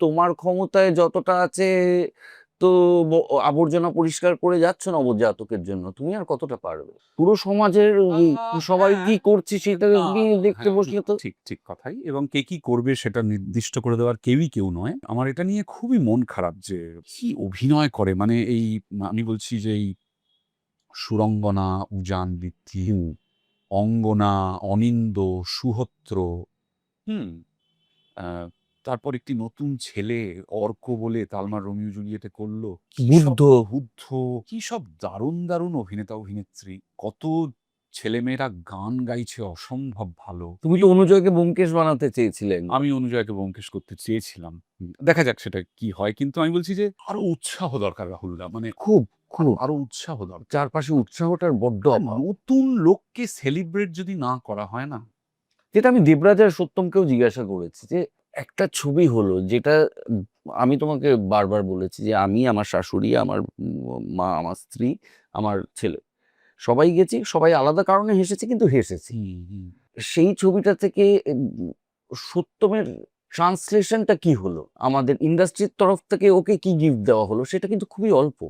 তোমার ক্ষমতায় যতটা আছে তো আবর্জনা পরিষ্কার করে যাচ্ছ নবজাতকের জন্য তুমি আর কতটা পারবে? পুরো সমাজের সবাই হ্যাঁ। কি করছে সেটা দেখতে হ্যাঁ, বসলে তো ঠিক ঠিক কথাই। এবং কে কি করবে সেটা নির্দিষ্ট করে দেওয়ার কেউই কেউ নয়। আমার এটা নিয়ে খুবই মন খারাপ যে কি অভিনয় করে মানে এই আমি বলছি যে এই সুরঙ্গনা উজান বৃদ্ধি অঙ্গনা অনিন্দ সুহত্র হুম তারপর একটি নতুন ছেলে অর্ক বলে তালমার রোমিও জুলিয়েটে করল। বুদ্ধ। বুদ্ধ কি সব দারুণ দারুণ অভিনেতা অভিনেত্রী। কত ছেলেমেয়েরা গান গাইছে অসম্ভব ভালো। তুমি তো অনুজয়কে ব্যোমকেশ বানাতে চেয়েছিলেন। আমি অনুজয়কে ব্যোমকেশ করতে চেয়েছিলাম। দেখা যাক সেটা কি হয় কিন্তু আমি বলছি যে আরও উৎসাহ দরকার রাহুলদা মানে খুব খুব। আরও উৎসাহ দরকার। চারপাশে উৎসাহটার বড্ড নতুন লোককে সেলিব্রেট যদি না করা হয় না। যেটা আমি দেবরাজ আর সত্যমকেও জিজ্ঞাসা করেছি যে একটা ছবি হলো যেটা আমি তোমাকে বারবার বলেছি যে আমি আমার শাশুড়ি আমার মা আমার স্ত্রী আমার ছেলে সবাই গেছি সবাই আলাদা কারণে হেসেছি কিন্তু হেসেছি। সেই ছবিটা থেকে সত্যমের ট্রান্সলেশনটা কি হলো? আমাদের ইন্ডাস্ট্রির তরফ থেকে ওকে কি গিফট দেওয়া হলো? সেটা কিন্তু খুবই অল্প।